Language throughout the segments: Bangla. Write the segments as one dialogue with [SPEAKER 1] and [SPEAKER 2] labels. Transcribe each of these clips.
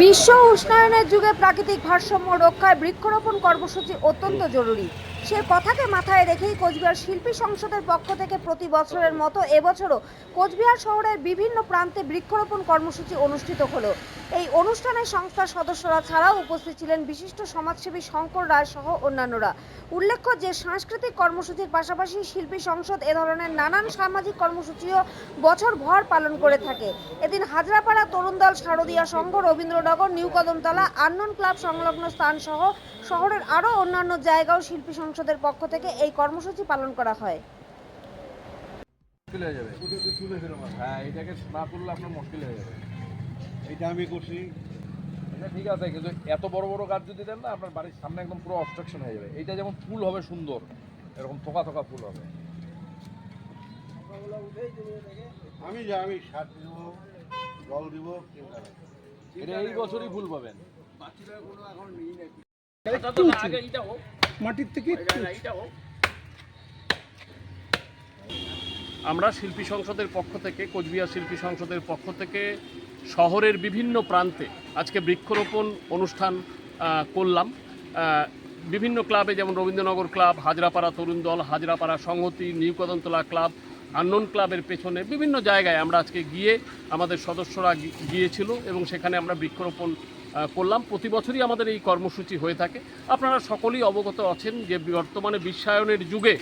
[SPEAKER 1] বিশ্ব উষ্ণায়নের যুগে প্রাকৃতিক ভারসাম্য রক্ষায় বৃক্ষরোপণ কর্মসূচি অত্যন্ত জরুরি। সে কথাকে মাথায় রেখেই কোচবিহার শিল্পী সংসদের পক্ষ থেকে প্রতি বছরের মতো এবছরও কোচবিহার শহরের বিভিন্ন প্রান্তে বৃক্ষরোপণ কর্মসূচি অনুষ্ঠিত হলো। এই অনুষ্ঠানে সংস্থার সদস্যরা ছাড়াও উপস্থিত ছিলেন বিশিষ্ট সমাজসেবী শঙ্কর রায় সহ অন্যান্যরা। উল্লেখ্য যে, সাংস্কৃতিক কর্মসূচির পাশাপাশি শিল্পী সংসদ এ ধরনের নানান সামাজিক কর্মসূচিও বছর ভর পালন করে থাকে। এদিন হাজরাপাড়া তরুণদল শারদীয়া সংঘ, রবীন্দ্রনগর নিউ কদমতলা আন্নন ক্লাব সংলগ্ন স্থান সহ শহরের আরও অন্যান্য জায়গাও শিল্পী সংসদের পক্ষ থেকে এই কর্মসূচি পালন করা হয়।
[SPEAKER 2] হয়ে যাবে। হ্যাঁ এটাকে না তুললে আপনার মুশকিল হয়ে যাবে।
[SPEAKER 3] এটা আমি করছি।
[SPEAKER 2] এটা ঠিক আছে কিন্তু এত বড় বড় গাছ যদি দেন না আপনার বাড়ির সামনে একদম পুরো অবস্ট্রাকশন হয়ে যাবে। এইটা যেমন ফুল হবে সুন্দর এরকম থোকা থোকা ফুল হবে।
[SPEAKER 3] আমি যা আমি সার দিব জল দিব
[SPEAKER 2] এটা এই বছরই ফুল পাবেন।
[SPEAKER 4] মাটির থেকে
[SPEAKER 5] আমরা শিল্পী সংসদের পক্ষ থেকে কোচবিহার শিল্পী সংসদের পক্ষ থেকে শহরের বিভিন্ন প্রান্তে আজকে বৃক্ষরোপণ অনুষ্ঠান করলাম। বিভিন্ন ক্লাবে যেমন রবীন্দ্রনগর ক্লাব হাজরাপাড়া তরুণ দল হাজরাপাড়া সংহতি নিউ কদমতলা ক্লাব আন্নন ক্লাবের পেছনে বিভিন্ন জায়গায় আমরা আজকে গিয়ে আমাদের সদস্যরা গিয়েছিল এবং সেখানে আমরা বৃক্ষরোপণ করলাম। প্রতি বছরই আমাদের এই কর্মসূচি হয়ে থাকে। আপনারা সকলেই অবগত আছেন যে বর্তমানে বিশ্বায়নের যুগে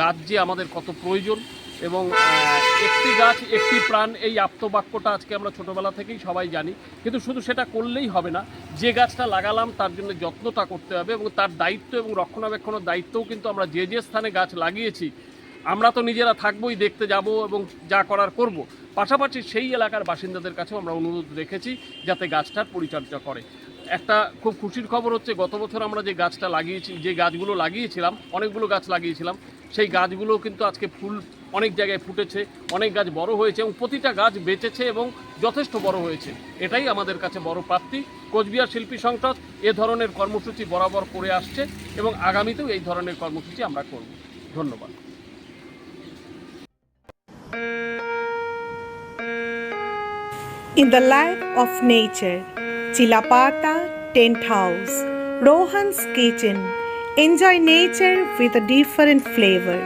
[SPEAKER 5] গাছ যে আমাদের কত প্রয়োজন এবং একটি গাছ, একটি প্রাণ, এই আপ্তবাক্যটা আজকে আমরা ছোটোবেলা থেকেই সবাই জানি। কিন্তু শুধু সেটা করলেই হবে না, যে গাছটা লাগালাম তার জন্য যত্নটা করতে হবে এবং তার দায়িত্ব এবং রক্ষণাবেক্ষণের দায়িত্বও কিন্তু আমরা যে যে স্থানে গাছ লাগিয়েছি আমরা তো নিজেরা থাকবোই, দেখতে যাব এবং যা করার করব। পাশাপাশি সেই এলাকার বাসিন্দাদের কাছেও আমরা অনুরোধ রেখেছি যাতে গাছটার পরিচর্যা করে। একটা খুব খুশির খবর হচ্ছে, গত বছর আমরা যে গাছটা লাগিয়েছি, যে গাছগুলো লাগিয়েছিলাম, অনেকগুলো গাছ লাগিয়েছিলাম, সেই গাছগুলো কিন্তু আজকে ফুল অনেক জায়গায় ফুটেছে, অনেক গাছ বড় হয়েছে এবং প্রতিটা গাছ বেঁচেছে এবং যথেষ্ট বড় হয়েছে। এটাই আমাদের কাছে বড় প্রাপ্তি। কোচবিহার শিল্পী সংসদ এ ধরনের কর্মসূচি বরাবর করে আসছে এবং আগামীতেও এই ধরনের কর্মসূচি আমরা করব। ধন্যবাদ।
[SPEAKER 6] In the life of nature, Chilapata Tent House, Rohan's Kitchen. Enjoy nature with a different flavor.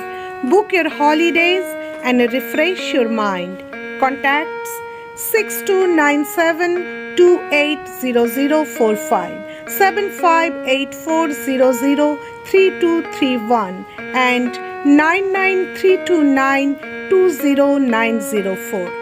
[SPEAKER 6] Book your holidays and refresh your mind. Contacts 6297 280045 758400 3231 and 99329 20904.